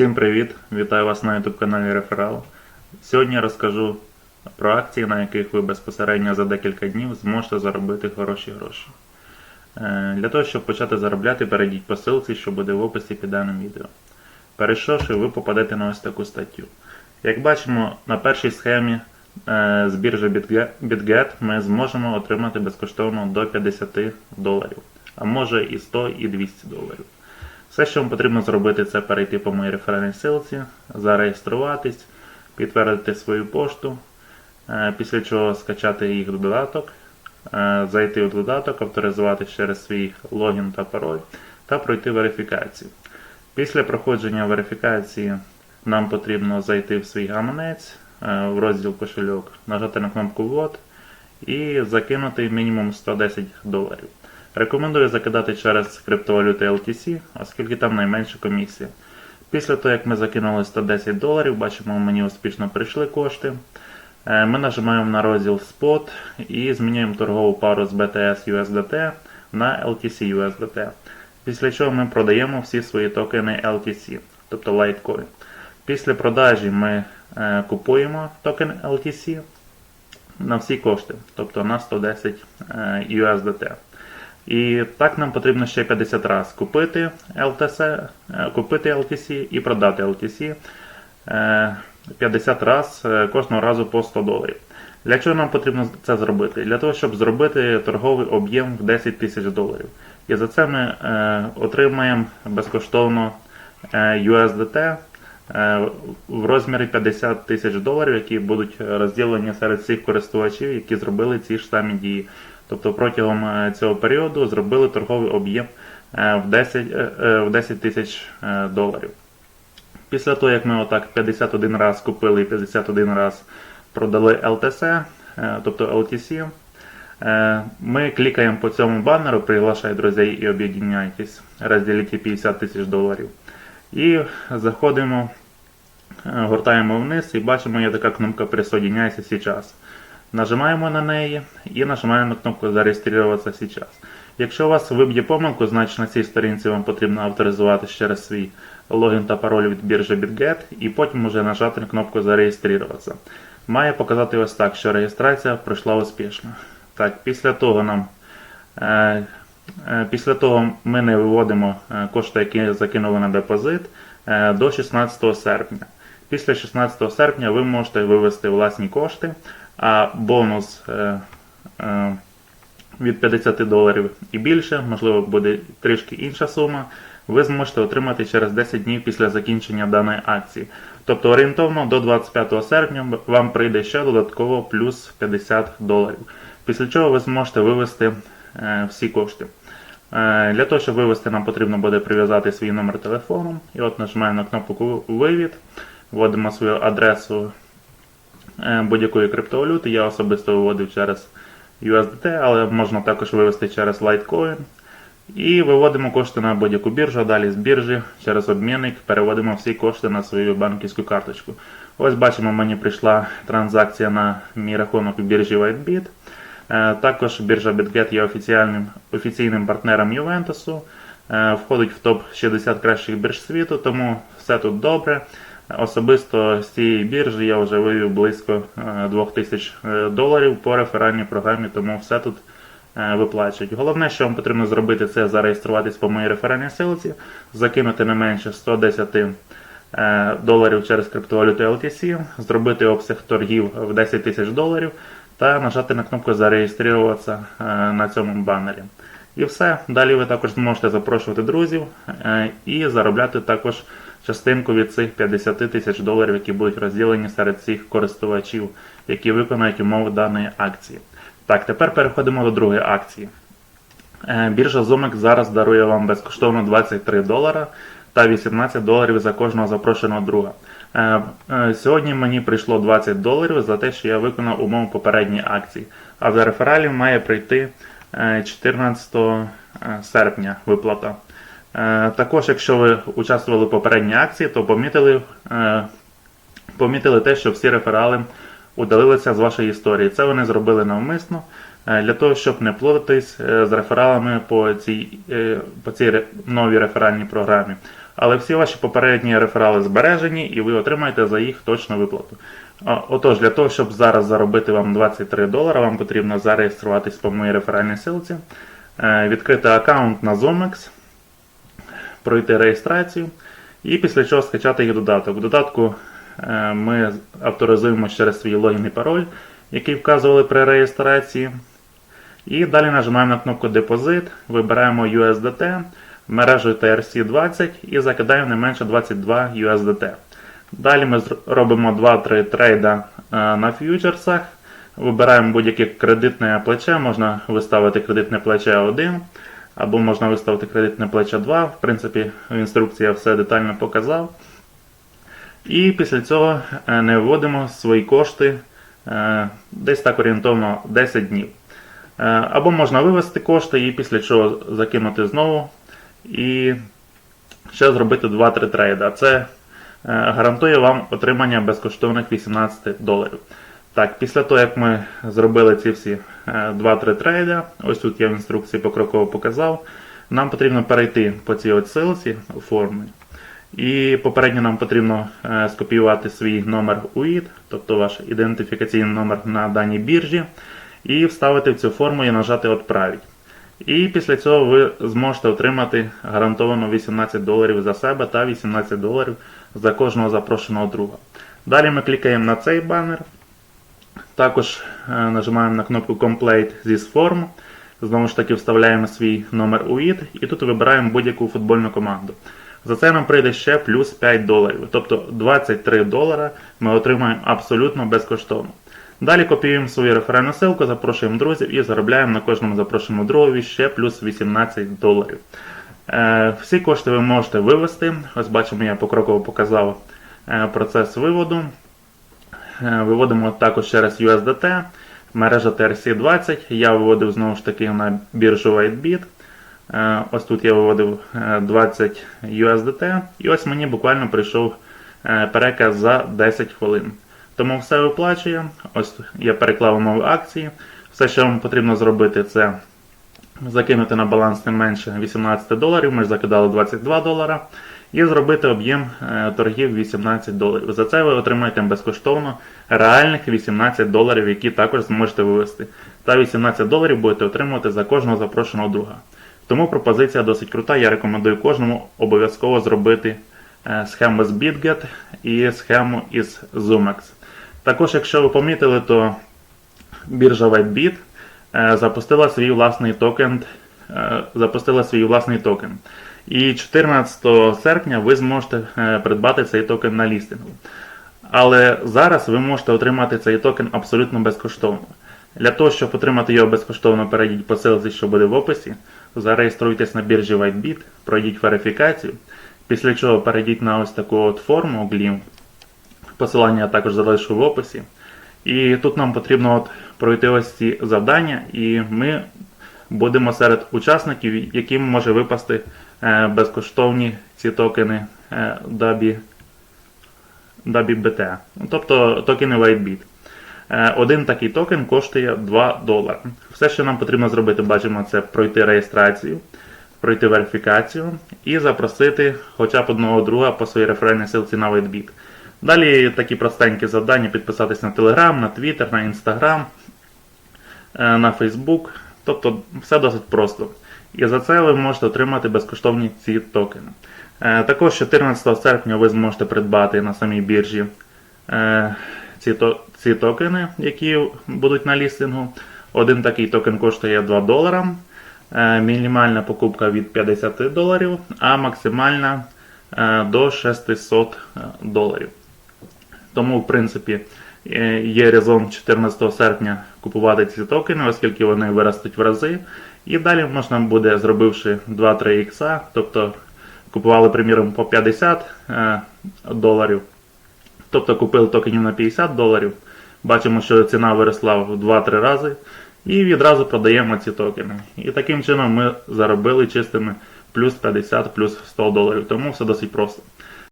Всім привіт! Вітаю вас на YouTube каналі Реферал. Сьогодні я розкажу про акції, на яких ви безпосередньо за декілька днів зможете заробити хороші гроші. Е, Для того, щоб почати заробляти, перейдіть по ссылці, що буде в описі під даним відео. Перейшовши, ви попадете на ось таку статтю. Як бачимо, на першій схемі е, з біржі BitGet- BitGet ми зможемо отримати безкоштовно до 50 доларів, а може і 100, і 200 доларів. Все, що вам потрібно зробити, це перейти по моїй реферальній ссылці, зареєструватись, підтвердити свою пошту, е, після чого скачати їх додаток, е, зайти в додаток, авторизуватись через свій логін та пароль та пройти верифікацію. Після проходження верифікації нам потрібно зайти в свій гаманець, е, в розділ кошельок, нажати на кнопку «Ввод» і закинути мінімум 110 доларів. Рекомендую закидати через криптовалюти LTC, оскільки там найменша комісія. Після того, як ми закинули 110 доларів, бачимо, мені успішно прийшли кошти. Е, Ми нажимаємо на розділ Spot і змінюємо торгову пару з BTS USDT на LTC USDT. Після чого ми продаємо всі свої токени LTC, тобто Litecoin. Після продажі ми е, купуємо токен LTC на всі кошти, тобто на 110 е, USDT. І так нам потрібно ще 50 разів купити LTC, е, купити LTC і продати LTC е, 50 разів кожного разу по 100 доларів. Для чого нам потрібно це зробити? Для того, щоб зробити торговий об'єм в 10 тисяч доларів. І за це ми е, отримаємо безкоштовно е, USDT в розмірі 50 тисяч доларів, які будуть розділені серед всіх користувачів, які зробили ці ж самі дії. Тобто протягом е, цього періоду зробили торговий об'єм е, в 10 е, в 10 тисяч доларів. Після того, як ми отак 51 раз купили і 51 раз продали LTC, тобто LTC, ми клікаємо по цьому баннеру, приглашай друзей і об'єдняйтесь, розділіть 50 тисяч доларів. І заходимо, гортаємо вниз і бачимо, є така кнопка «Присоединяйся сейчас». Нажимаємо на неї і нажимаємо кнопку «Зареєструватися сейчас». Якщо у вас виб'є помилку, значить на цій сторінці вам потрібно авторизуватися через свій логін та пароль від біржі BitGet і потім вже нажати на кнопку «Зареєструватися». Має показати ось так, що реєстрація пройшла успішно. Так, після того нам е, е, після того ми не виводимо е, кошти, які закинули на депозит до 16 серпня. Після 16 серпня ви можете вивести власні кошти, а бонус е, е, від 50 доларів і більше, можливо, буде трішки інша сума, ви зможете отримати через 10 днів після закінчення даної акції. Тобто орієнтовно до 25 серпня вам прийде ще додатково плюс 50 доларів. Після чого ви зможете вивести е, всі кошти. Для того, щоб вивести, нам потрібно буде прив'язати свій номер телефону. І от нажимаємо на кнопку Вивід, вводимо свою адресу будь-якої криптовалюти. Я особисто виводив через USDT, але можна також вивести через Litecoin. І виводимо кошти на будь-яку біржу, а далі з біржі через обмінник переводимо всі кошти на свою банківську карточку. Ось бачимо, мені прийшла транзакція на мій рахунок в біржі WhiteBit. Е, Також біржа BitGet є офіційним, офіційним партнером Ювентусу. Е, Входить в топ-60 кращих бірж світу, тому все тут добре. Особисто з цієї біржі я вже вивів близько е, 2000 е, доларів по реферальній програмі, тому все тут е, виплачують. Головне, що вам потрібно зробити, це зареєструватись по моїй реферальній силці, закинути не менше 110 е, доларів через криптовалюту LTC, зробити обсяг торгів в 10 тисяч доларів та нажати на кнопку зареєструватися е, на цьому баннері. І все. Далі ви також зможете запрошувати друзів е, і заробляти також частинку від цих 50 тисяч доларів, які будуть розділені серед всіх користувачів, які виконають умови даної акції. Так, тепер переходимо до другої акції. Е, Біржа Zomex зараз дарує вам безкоштовно 23 долара та 18 доларів за кожного запрошеного друга. Е, е, Сьогодні мені прийшло 20 доларів за те, що я виконав умови попередньої акції. А за рефералів має прийти е, 14 серпня виплата. Е, Також, якщо ви участвували в попередній акції, то помітили, е, помітили те, що всі реферали удалилися з вашої історії. Це вони зробили навмисно е, для того, щоб не плутатись е, з рефералами по цій, по цій новій реферальній програмі. але всі ваші попередні реферали збережені і ви отримаєте за їх точну виплату. Отож, для того, щоб зараз заробити вам 23 долара, вам потрібно зареєструватись по моїй реферальній силці, відкрити аккаунт на Zomex, пройти реєстрацію і після чого скачати їх додаток. В додатку е, ми авторизуємо через свій логін і пароль, який вказували при реєстрації. І далі нажимаємо на кнопку Депозит, вибираємо USDT, мережу TRC20 і закидаємо не менше 22 USDT. Далі ми робимо 2-3 трейда е, на фьючерсах, вибираємо будь-яке кредитне плече, можна виставити кредитне плече 1, або можна виставити кредитне плече 2. В принципі, в інструкції я все детально показав. І після цього е, не вводимо свої кошти е, десь так орієнтовно 10 днів. Е, Або можна вивести кошти і після чого закинути знову і ще зробити 2-3 трейда. Це гарантує вам отримання безкоштовних 18 доларів. Так, після того, як ми зробили ці всі е, 2-3 трейда, ось тут я в інструкції покроково показав, нам потрібно перейти по цій от у. І попередньо нам потрібно е, скопіювати свій номер UID, тобто ваш ідентифікаційний номер на даній біржі, і вставити в цю форму і нажати «Отправить». І після цього ви зможете отримати гарантовано 18 доларів за себе та 18 доларів за кожного запрошеного друга. Далі ми клікаємо на цей банер. Також е, нажимаємо на кнопку Complete this form. Знову ж таки вставляємо свій номер UID і тут вибираємо будь-яку футбольну команду. За це нам прийде ще плюс 5 доларів. Тобто 23 долара ми отримаємо абсолютно безкоштовно. Далі копіюємо свою реферальну ссылку, запрошуємо друзів і заробляємо на кожному запрошеному другові ще плюс 18 доларів. Е, всі кошти ви можете вивести. Ось бачимо, я покроково показав е, процес виводу. Е, Виводимо також через USDT, мережа TRC20. Я виводив знову ж таки на біржу WhiteBit. Е, Ось тут я виводив е, 20 USDT, і ось мені буквально прийшов е, переказ за 10 хвилин. Тому все виплачує. Ось я переклав умови акції. Все, що вам потрібно зробити, це закинути на баланс не менше 18 доларів. Ми ж закидали 22 долара. І зробити об'єм е, торгів 18 доларів. За це ви отримаєте безкоштовно реальних 18 доларів, які також зможете вивести. Та 18 доларів будете отримувати за кожного запрошеного друга. Тому пропозиція досить крута. Я рекомендую кожному обов'язково зробити е, схему з BitGet і схему із Zumex. Також, якщо ви помітили, то біржа WhiteBit е, запустила свій власний токен. Е, Запустила свій власний токен. І 14 серпня ви зможете е, придбати цей токен на лістингу. Але зараз ви можете отримати цей токен абсолютно безкоштовно. Для того, щоб отримати його безкоштовно, перейдіть по ссылці, що буде в описі. Зареєструйтесь на біржі WhiteBit, пройдіть верифікацію. Після чого перейдіть на ось таку от форму Gleam. Посилання я також залишу в описі. І тут нам потрібно от пройти ось ці завдання, і ми будемо серед учасників, яким може випасти е, безкоштовні ці токени DABI, DABI BT, тобто токени WhiteBit. Е, Один такий токен коштує 2 долари. Все, що нам потрібно зробити, бачимо, це пройти реєстрацію, пройти верифікацію і запросити хоча б одного друга по своїй реферальній силці на WhiteBit. Далі такі простенькі завдання підписатись на Telegram, на Twitter, на Instagram, е, на Facebook. Тобто все досить просто. І за це ви можете отримати безкоштовні ці токени. Е, Також 14 серпня ви зможете придбати на самій біржі е, ці, токени, які будуть на лістингу. Один такий токен коштує 2 долара. Е, Мінімальна покупка від 50 доларів, а максимальна до 600 доларів. Тому, в принципі, є резон 14 серпня купувати ці токени, оскільки вони виростуть в рази. І далі можна буде, зробивши 2-3 ікса, тобто купували, приміром, по 50 е, доларів, тобто купили токенів на 50 доларів. Бачимо, що ціна виросла в 2-3 рази. І відразу продаємо ці токени. І таким чином ми заробили чистими плюс 50, плюс 100 доларів. Тому все досить просто.